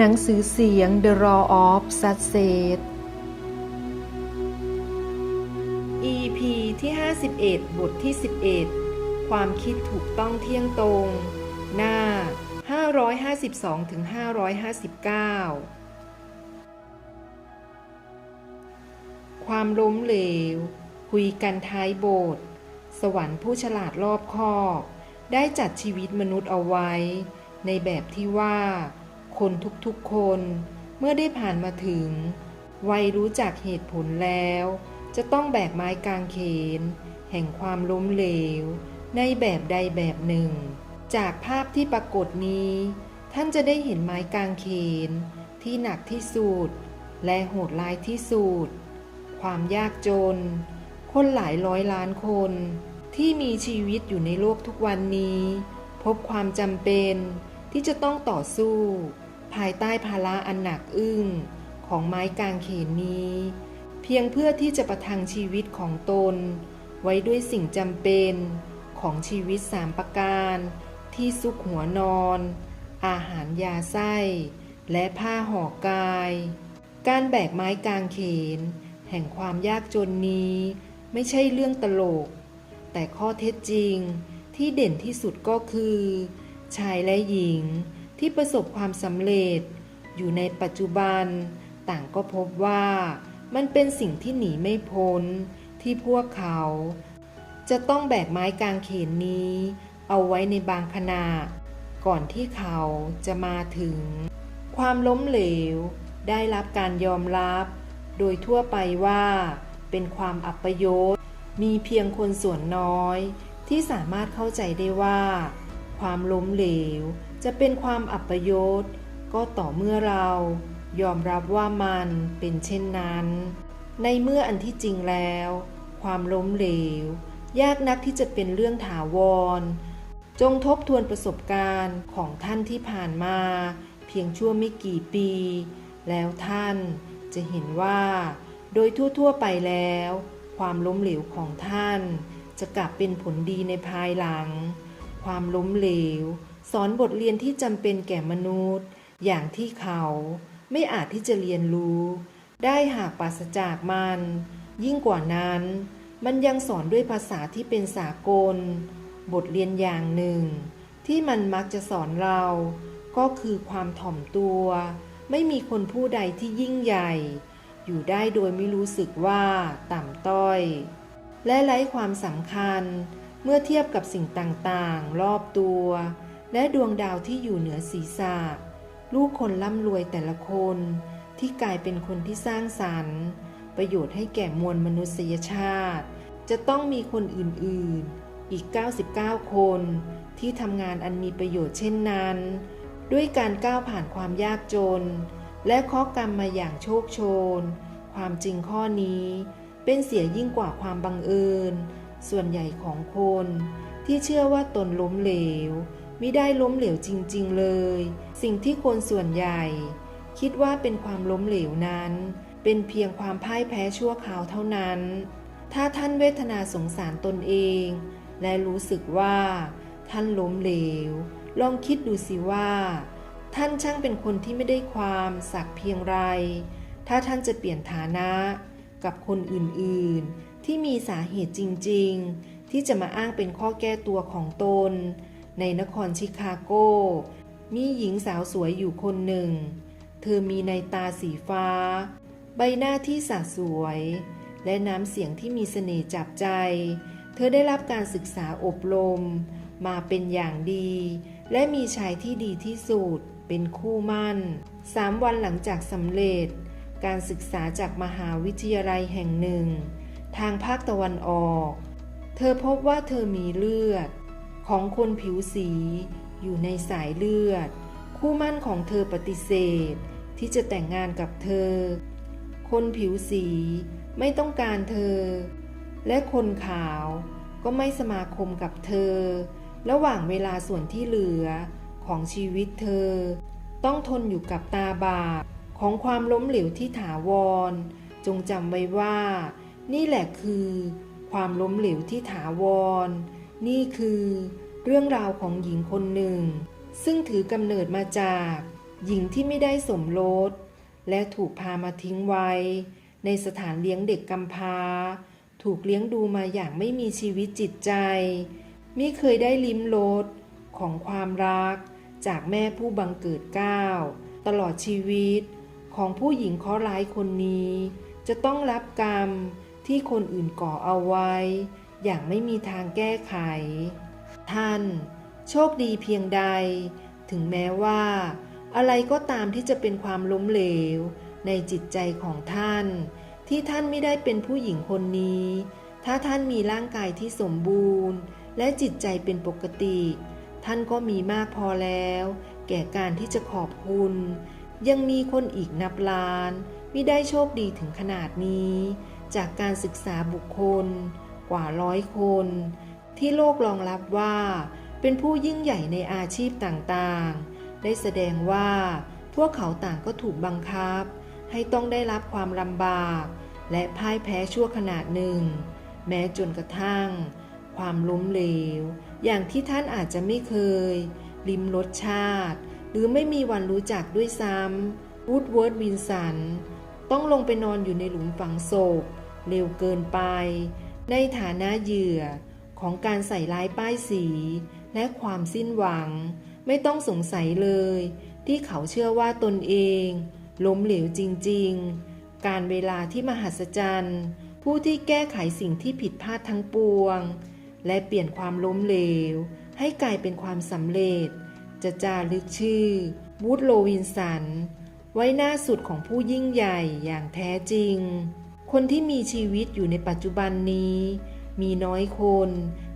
หนังสือเสียง The Law of Success EP ที่ 51 บทที่ 11 ความคิดถูกต้องเที่ยงตรง หน้า 552ถึง559 ความล้มเหลว คุยกันท้ายโบสถ์สวรรค์ผู้ฉลาดรอบคอบ ได้จัดชีวิตมนุษย์เอาไว้ ในแบบที่ว่า คนทุกๆคนเมื่อได้ผ่านมาถึง วัยรู้จักเหตุผลแล้ว จะต้องแบกไม้กางเขน แห่งความล้มเหลว ในแบบใดแบบหนึ่ง จากภาพที่ปรากฏนี้ ท่านจะได้เห็นไม้กางเขน ที่หนักที่สุด และโหดร้ายที่สุด ความยากจน คนหลายร้อยล้านคน ที่มีชีวิตอยู่ในโลกทุกวันนี้ พบความจำเป็นที่จะต้องต่อสู้ ภายใต้ภาระอันหนักอึ้งของไม้กางเขนนี้ เพียงเพื่อที่จะประทังชีวิตของตน ไว้ด้วยสิ่งจำเป็นของชีวิตสามประการ ที่ซุกหัวนอน อาหารยาไส้ และผ้าห่อกาย การแบกไม้กางเขน แห่งความยากจนนี้ ไม่ใช่เรื่องตลก แต่ข้อเท็จจริงที่เด่นที่สุดก็คือ ชายและหญิง ที่ประสบความสำเร็จ อยู่ในปัจจุบัน ต่างก็พบว่า มันเป็นสิ่งที่หนีไม่พ้น ที่พวกเขา จะต้องแบกไม้กางเขนนี้ เอาไว้ในบางขณะ ก่อนที่เขาจะมาถึง ความล้มเหลว ได้รับการยอมรับ โดยทั่วไปว่า เป็นความอัปยศมีเพียงคนส่วนน้อยที่สามารถเข้าใจได้ว่า ความล้มเหลว จะเป็นความอัปยศก็ต่อเมื่อเรายอมรับว่ามันเป็นเช่นนั้น ในเมื่ออันที่จริงแล้ว ความล้มเหลว ยากนักที่จะเป็นเรื่องถาวร จงทบทวนประสบการณ์ของท่านที่ผ่านมา เพียงชั่วไม่กี่ปี แล้วท่านจะเห็นว่า โดยทั่วๆไปแล้ว ความล้มเหลวของท่าน จะกลับเป็นผลดีในภายหลัง ความล้มเหลว สอนบทเรียนที่จำเป็นแก่มนุษย์ อย่างที่เขาไม่อาจที่จะเรียนรู้ ได้หากปราศจากมัน ยิ่งกว่านั้น มันยังสอนด้วยภาษาที่เป็นสากล บทเรียนอย่างหนึ่ง ที่มันมักจะสอนเรา ก็คือความถ่อมตัว ไม่มีคนผู้ใดที่ยิ่งใหญ่ อยู่ได้โดยไม่รู้สึกว่าต่ำต้อย และไร้ความสำคัญเมื่อเทียบกับสิ่งต่างๆ รอบตัว และดวงดาวที่อยู่เหนือศีรษะ ลูกคนร่ำรวยแต่ละคนที่กลายเป็นคนที่สร้างสรรค์ ประโยชน์ให้แก่มวลมนุษยชาติ จะต้องมีคนอื่นๆ อีก 99 คน ที่ทำงานอันมีประโยชน์เช่นนั้น ด้วยการก้าวผ่านความยากจน และข้อกรรมมาอย่างโชคโชน ความจริงข้อนี้เป็นเสียยิ่งกว่าความบังเอิญ ส่วนใหญ่ของคนที่เชื่อว่าตนล้มเหลว มิได้ล้มเหลวจริง ๆ เลย สิ่งที่คนส่วนใหญ่ คิดว่าเป็นความล้มเหลวนั้น เป็นเพียงความพ่ายแพ้ชั่วคราวเท่านั้น ถ้าท่านเวทนาสงสารตนเอง และรู้สึกว่า ท่านล้มเหลว ลองคิดดูสิว่า ท่านช่างเป็นคนที่ไม่ได้ความสักเพียงไร ถ้าท่านจะเปลี่ยนฐานะ กับคนอื่น ๆ ที่มีสาเหตุจริง ๆ ที่จะมาอ้างเป็นข้อแก้ตัวของตน ในนครชิคาโก มีหญิงสาวสวยอยู่คนหนึ่ง เธอมีในตาสีฟ้า ใบหน้าที่สะสวย และน้ำเสียงที่มีเสน่ห์จับใจ เธอได้รับการศึกษาอบรม มาเป็นอย่างดี และมีชายที่ดีที่สุดเป็นคู่มั่นสามวันหลังจากสำเร็จ การศึกษาจากมหาวิทยาลัยแห่งหนึ่ง ทางภาคตะวันออก เธอพบว่าเธอมีเลือด ของคนผิวสีอยู่ในสายเลือด คู่มั่นของเธอปฏิเสธ ที่จะแต่งงานกับเธอ คนผิวสีไม่ต้องการเธอ และคนขาวก็ไม่สมาคมกับเธอ ระหว่างเวลาส่วนที่เหลือของชีวิตเธอ ต้องทนอยู่กับตาบาปของความล้มเหลวที่ถาวร จงจำไว้ว่า นี่แหละคือ ความล้มเหลวที่ถาวร นี่คือเรื่องราวของหญิงคนหนึ่ง ซึ่งถือกำเนิดมาจากหญิงที่ไม่ได้สมรส และถูกพามาทิ้งไว้ ในสถานเลี้ยงเด็กกำพร้า ถูกเลี้ยงดูมาอย่างไม่มีชีวิตจิตใจ ไม่เคยได้ลิ้มรสของความรัก จากแม่ผู้บังเกิดเก้าตลอดชีวิตของผู้หญิงเคราะห์ร้ายคนนี้ จะต้องรับกรรมที่คนอื่นก่อเอาไว้ อย่างไม่มีทางแก้ไข ท่านโชคดีเพียงใด ถึงแม้ว่า อะไรก็ตามที่จะเป็นความล้มเหลว ในจิตใจของท่าน ที่ท่านไม่ได้เป็นผู้หญิงคนนี้ ถ้าท่านมีร่างกายที่สมบูรณ์ และจิตใจเป็นปกติ ท่านก็มีมากพอแล้ว แก่การที่จะขอบคุณ ยังมีคนอีกนับล้านไม่ได้โชคดีถึงขนาดนี้ จากการศึกษาบุคคล กว่าร้อยคน ที่โลกรองรับว่า เป็นผู้ยิ่งใหญ่ในอาชีพต่างๆ ได้แสดงว่าพวกเขาต่างก็ถูกบังคับ ให้ต้องได้รับความลำบาก และพ่ายแพ้ชั่วขนาดหนึ่ง แม้จนกระทั่ง ความล้มเหลว อย่างที่ท่านอาจจะไม่เคย ลิมรสชาติ หรือไม่มีวันรู้จักด้วยซ้ำวูดเวิร์ดวินสันต้องลงไปนอนอยู่ในหลุมฝังศพเร็วเกินไป ในฐานะเหยื่อของการใส่ร้ายป้ายสี และความสิ้นหวัง ไม่ต้องสงสัยเลย ที่เขาเชื่อว่าตนเอง ล้มเหลวจริง ๆ การเวลาที่มหัศจรรย์ ผู้ที่แก้ไขสิ่งที่ผิดพลาดทั้งปวง และเปลี่ยนความล้มเหลว ให้กลายเป็นความสำเร็จ จะจารึกชื่อ วูดโลวินสัน ไว้หน้าสุดของผู้ยิ่งใหญ่อย่างแท้จริง คนที่มีชีวิตอยู่ในปัจจุบันนี้ มีน้อยคน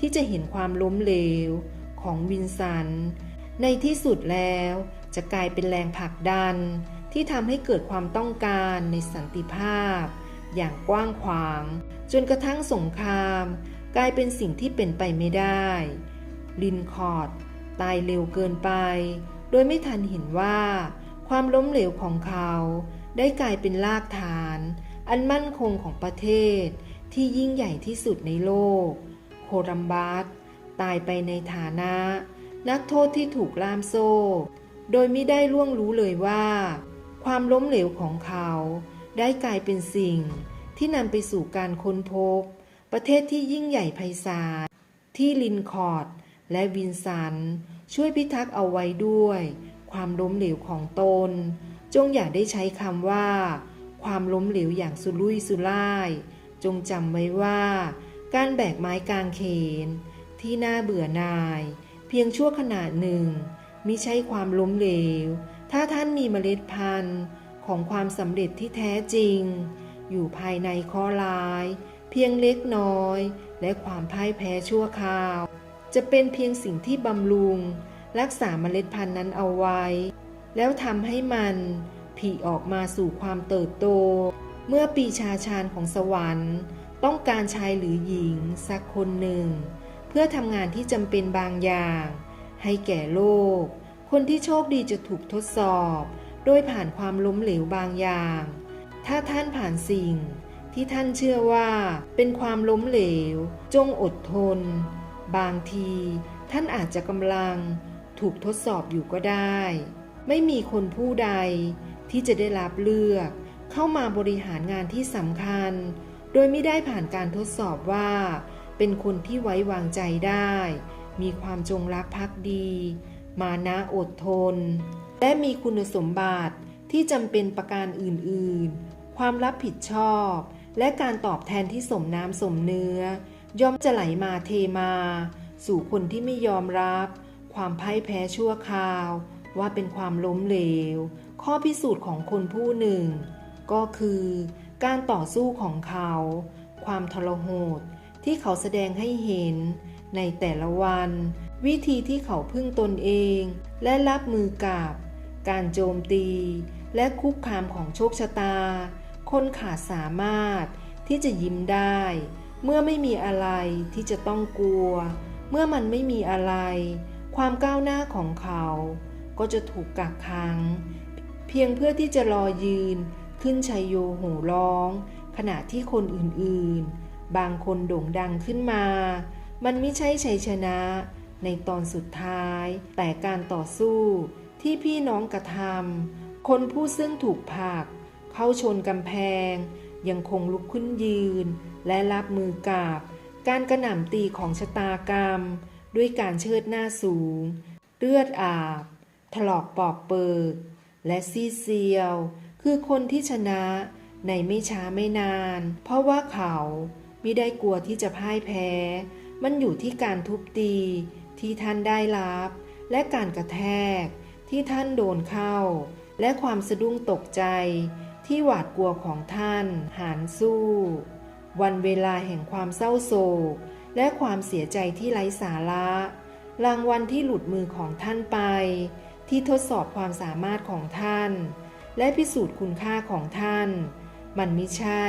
ที่จะเห็นความล้มเหลวของวินสัน ในที่สุดแล้วจะกลายเป็นแรงผลักดันที่ทำให้เกิดความต้องการในสันติภาพ อย่างกว้างขวาง จนกระทั่งสงคราม กลายเป็นสิ่งที่เป็นไปไม่ได้ ลินคอร์ดตายเร็วเกินไป โดยไม่ทันเห็นว่า ความล้มเหลวของเขาได้กลายเป็นรากฐาน อันมั่นคงของประเทศที่ยิ่งใหญ่ที่สุดในโลก โครัมบัสตายไปในฐานะ นักโทษที่ถูกล่ามโซ่ โดยไม่ได้ล่วงรู้เลยว่า ความล้มเหลวของเขา ได้กลายเป็นสิ่งที่นำไปสู่การค้นพบ ประเทศที่ยิ่งใหญ่ไพศาลที่ลินคอร์ดและวินสัน ช่วยพิทักษ์เอาไว้ด้วย ความล้มเหลวของตน จงอย่าได้ใช้คำว่า ความล้มเหลวอย่างสุรุ่ยสุร่าย จงจำไว้ว่า การแบกไม้กางเขน ที่น่าเบื่อนาย เพียงชั่วขณะหนึ่งมิใช่ความล้มเหลว ถ้าท่านมีเมล็ดพันธุ์ของความสำเร็จที่แท้จริง อยู่ภายในข้อร้าย เพียงเล็กน้อย และความพ่ายแพ้ชั่วคราว จะเป็นเพียงสิ่งที่บำรุง รักษาเมล็ดพันธุ์นั้นเอาไว้ แล้วทำให้มันิออกมาสู่ความเติบโต เมื่อปีชาชาญของสวรรค์ ต้องการชายหรือหญิง สักคนหนึ่ง เพื่อทำงานที่จำเป็นบางอย่าง ให้แก่โลก คนที่โชคดีจะถูกทดสอบ โดยผ่านความล้มเหลวบางอย่าง ถ้าท่านผ่านสิ่งที่ท่านเชื่อว่าเป็นความล้มเหลว จงอดทน บางทีท่านอาจจะกำลังถูกทดสอบอยู่ก็ได้ ไม่มีคนผู้ใด ที่จะได้รับเลือก เข้ามาบริหารงานที่สำคัญ โดยไม่ได้ผ่านการทดสอบว่า เป็นคนที่ไว้วางใจได้ มีความจงรักภักดี มานะอดทน และมีคุณสมบัติที่จำเป็นประการอื่น ๆ ความรับผิดชอบ และการตอบแทนที่สมน้ำสมเนื้อ ย่อมจะไหลมาเทมา สู่คนที่ไม่ยอมรับ ความพ่ายแพ้ชั่วคราวว่าเป็นความล้มเหลว ข้อพิสูจน์ของคนผู้หนึ่ง ก็คือการต่อสู้ของเขา ความทรหดที่เขาแสดงให้เห็นในแต่ละวัน วิธีที่เขาพึ่งตนเอง และรับมือกับ การโจมตี และคุกคามของโชคชะตา คนขาดสามารถที่จะยิ้มได้ เมื่อไม่มีอะไรที่จะต้องกลัว เมื่อมันไม่มีอะไร ความก้าวหน้าของเขา ก็จะถูกกักขัง เพียงเพื่อที่จะรอยืน ขึ้นชัยโยโห่ร้อง ขณะที่คนอื่นๆ บางคนโด่งดังขึ้นมา มันไม่ใช่ชัยชนะ ในตอนสุดท้าย แต่การต่อสู้ที่พี่น้องกระทำคนผู้ซึ่งถูกผลัก เข้าชนกำแพง ยังคงลุกขึ้นยืน และรับมือกับการกระหน่ำตีของชะตากรรม ด้วยการเชิดหน้าสูง เลือดอาบ ถลอกปอกเปิก และซีเซียว คือคนที่ชนะ ในไม่ช้าไม่นาน เพราะว่าเขาไม่ได้กลัวที่จะพ่ายแพ้ มันอยู่ที่การทุบตีที่ท่านได้รับ และการกระแทกที่ท่านโดนเข้า และความสะดุ้งตกใจที่หวาดกลัวของท่าน หารสู้ วันเวลาแห่งความเศร้าโศก และความเสียใจที่ไร้สาระ รางวัลที่หลุดมือของท่านไป ที่ทดสอบความสามารถของท่าน และพิสูจน์คุณค่าของท่าน มันไม่ใช่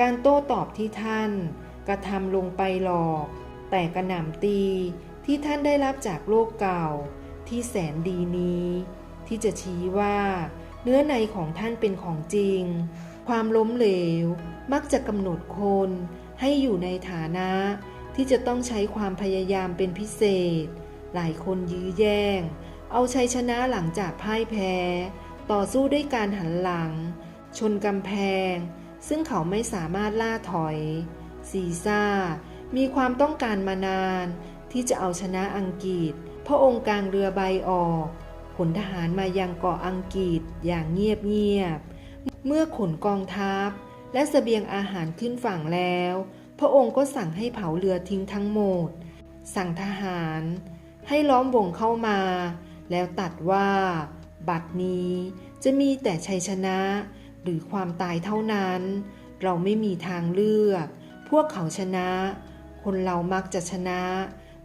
การโต้ตอบที่ท่าน กระทำลงไปหรอก แต่กระหน่ำตีที่ท่านได้รับจากโลกเก่า ที่แสนดีนี้ ที่จะชี้ว่า เนื้อในของท่านเป็นของจริง ความล้มเหลว มักจะกำหนดคนให้อยู่ในฐานะที่จะต้องใช้ความพยายามเป็นพิเศษ หลายคนยื้อแย่ง เอาชัยชนะหลังจากพ่ายแพ้ ต่อสู้ด้วยการหันหลัง ชนกำแพง ซึ่งเขาไม่สามารถล่าถอย ซีซ่า มีความต้องการมานาน ที่จะเอาชนะอังกฤษ พระองค์กลางเรือใบออกขนทหารมายังเกาะอังกฤษอย่างเงียบๆเมื่อขนกองทัพ และเสบียงอาหารขึ้นฝั่งแล้ว พระองค์ก็สั่งให้เผาเรือทิ้งทั้งหมด สั่งทหาร ให้ล้อมวงเข้ามา แล้วตัดว่า บัดนี้จะมีแต่ชัยชนะ หรือความตายเท่านั้น เราไม่มีทางเลือก พวกเขาชนะ คนเรามักจะชนะ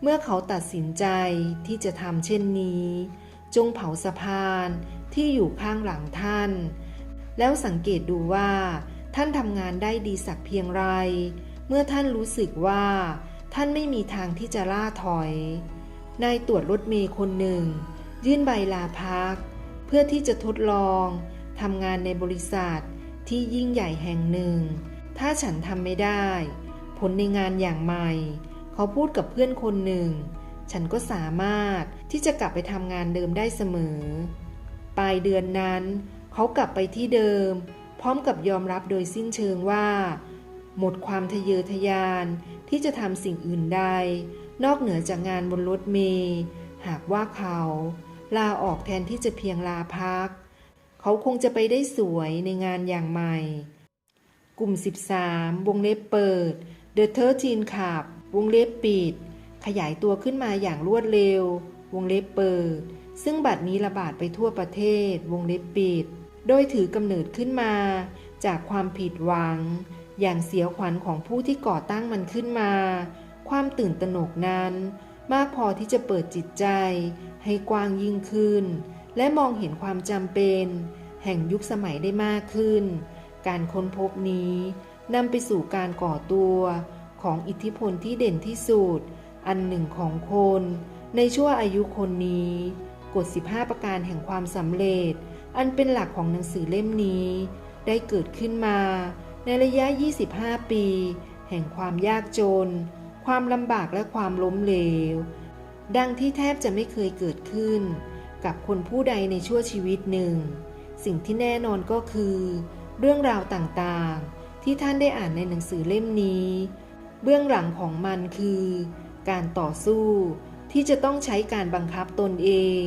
เมื่อเขาตัดสินใจที่จะทำเช่นนี้ จงเผาสะพานที่อยู่ข้างหลังท่าน แล้วสังเกตดูว่า ท่านทำงานได้ดีสักเพียงไร เมื่อท่านรู้สึกว่า ท่านไม่มีทางที่จะล่าถอยนายตรวจรถเมย์คนหนึ่ง ยื่นใบลาพัก เพื่อที่จะทดลองทำงานในบริษัทที่ยิ่งใหญ่แห่งหนึ่ง ถ้าฉันทำไม่ได้ ผลในงานอย่างใหม่ เขาพูดกับเพื่อนคนหนึ่ง ฉันก็สามารถที่จะกลับไปทำงานเดิมได้เสมอ ปลายเดือนนั้น เขากลับไปที่เดิม พร้อมกับยอมรับโดยสิ้นเชิงว่า หมดความทะเยอทะยานที่จะทำสิ่งอื่นใดนอกเหนือจากงานบนรถเมล์หากว่าเขา ลาออกแทนที่จะเพียงลาพัก เขาคงจะไปได้สวยในงานอย่างใหม่ กลุ่ม 13 วงเล็บเปิด The 13ขับวงเล็บปิด ขยายตัวขึ้นมาอย่างรวดเร็ว วงเล็บเปิด ซึ่งบัดนี้ระบาดไปทั่วประเทศ วงเล็บปิด โดยถือกำเนิดขึ้นมา จากความผิดหวัง อย่างเสียขวัญของผู้ที่ก่อตั้งมันขึ้นมา ความตื่นตระหนกนั้นมากพอที่จะเปิดจิตใจ ให้กว้างยิ่งขึ้น และมองเห็นความจำเป็น แห่งยุคสมัยได้มากขึ้น การค้นพบนี้นำไปสู่การก่อตัวของอิทธิพลที่เด่นที่สุด อันหนึ่งของคน ในชั่วอายุคนนี้ กฎ 15 ประการแห่งความสำเร็จ อันเป็นหลักของหนังสือเล่มนี้ ได้เกิดขึ้นมา ในระยะ 25 ปี แห่งความยากจน ความลำบากและความล้มเหลว ดังที่แทบจะไม่เคยเกิดขึ้น กับคนผู้ใดในชั่วชีวิตหนึ่ง สิ่งที่แน่นอนก็คือ เรื่องราวต่างๆ ที่ท่านได้อ่านในหนังสือเล่มนี้ เบื้องหลังของมันคือ การต่อสู้ที่จะต้องใช้การบังคับตนเอง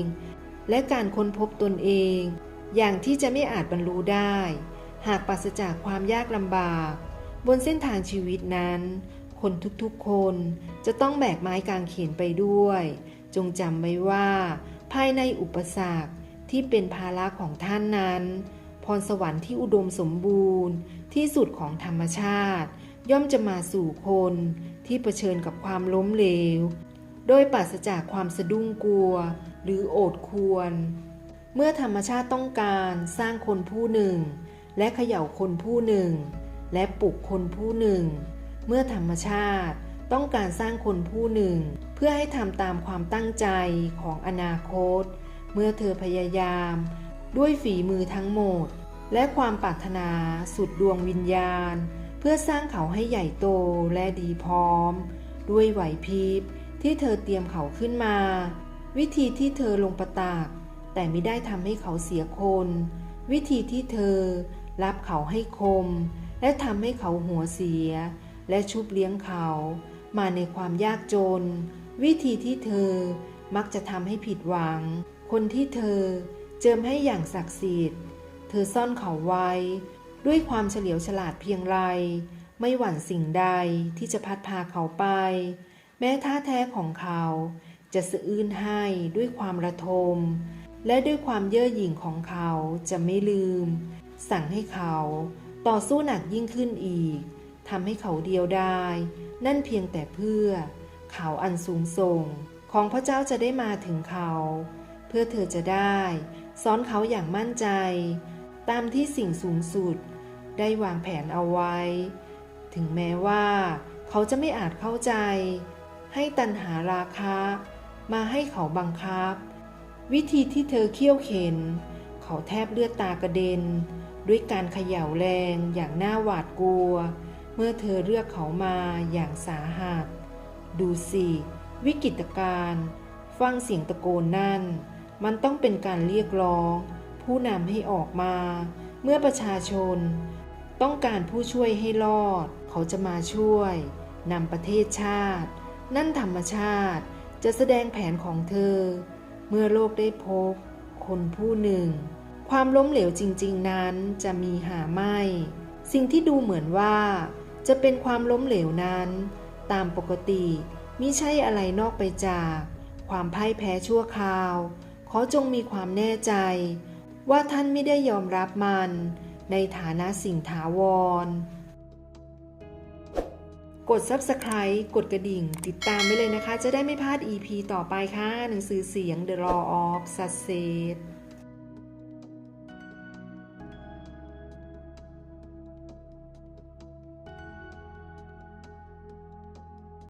และการค้นพบตนเอง อย่างที่จะไม่อาจบรรลุได้ หากปราศจากความยากลำบาก บนเส้นทางชีวิตนั้น คนทุกๆคนจะต้องแบกไม้กางเขนไปด้วย จงจำไว้ว่า ภายในอุปสรรคที่เป็นภาระของท่านนั้น พรสวรรค์ที่อุดมสมบูรณ์ ที่สุดของธรรมชาติ ย่อมจะมาสู่คนที่เผชิญกับความล้มเหลว โดยปราศจากความสะดุ้งกลัว หรือโอดควร เมื่อธรรมชาติต้องการสร้างคนผู้หนึ่ง และเขย่าคนผู้หนึ่ง และปลุกคนผู้หนึ่ง เมื่อธรรมชาติต้องการสร้างคนผู้หนึ่ง เพื่อให้ทำตามความตั้งใจของอนาคต เมื่อเธอพยายาม ด้วยฝีมือทั้งหมด และความปรารถนาสุดดวงวิญญาณ เพื่อสร้างเขาให้ใหญ่โตและดีพร้อม ด้วยไหวพริบที่เธอเตรียมเขาขึ้นมา วิธีที่เธอลงประตากแต่ไม่ได้ทำให้เขาเสียคน วิธีที่เธอรับเขาให้คม และทำให้เขาหัวเสีย และชุบเลี้ยงเขา มาในความยากจน วิธีที่เธอมักจะทำให้ผิดหวัง คนที่เธอเจิมให้อย่างศักดิ์สิทธิ์ เธอซ่อนเขาไว้ ด้วยความเฉลียวฉลาดเพียงไร ไม่หวั่นสิ่งใดที่จะพัดพาเขาไป แม้ท่าแท้ของเขา จะสะอื้นให้ด้วยความระทม และด้วยความเย่อหยิ่งของเขาจะไม่ลืม สั่งให้เขาต่อสู้หนักยิ่งขึ้นอีก ทำให้เขาเดียวได้นั่นเพียงแต่เพื่อ เขาอันสูงส่ง ของพระเจ้าจะได้มาถึงเขา เพื่อเธอจะได้ สอนเขาอย่างมั่นใจ ตามที่สิ่งสูงสุด ได้วางแผนเอาไว้ ถึงแม้ว่า เขาจะไม่อาจเข้าใจ ให้ตันหาราคะ มาให้เขาบังคับ วิธีที่เธอเคี่ยวเข็น เขาแทบเลือดตากระเด็น ด้วยการเขย่าแรงอย่างน่าหวาดกลัว เมื่อเธอเลือกเขามาอย่างสาหัส ดูสิ วิกฤตการณ์ฟังเสียงตะโกนนั่น มันต้องเป็นการเรียกร้อง ผู้นำให้ออกมา เมื่อประชาชน ต้องการผู้ช่วยให้รอด เขาจะมาช่วยนำประเทศชาติ นั่นธรรมชาติจะแสดงแผนของเธอ เมื่อโลกได้พบ คนผู้หนึ่ง ความล้มเหลวจริง ๆ นั้นจะมีหาไม่ สิ่งที่ดูเหมือนว่า จะเป็นความล้มเหลวนั้น ตามปกติมิใช่อะไรนอกไปจาก ความพ่ายแพ้ชั่วคราว ขอจงมีความแน่ใจ ว่าท่านไม่ได้ยอมรับมัน ในฐานะสิ่งถาวร กด Subscribe กดกระดิ่ง ติดตามไว้เลยนะคะ จะได้ไม่พลาด EP ต่อไปค่ะ หนังสือเสียง The Law of Success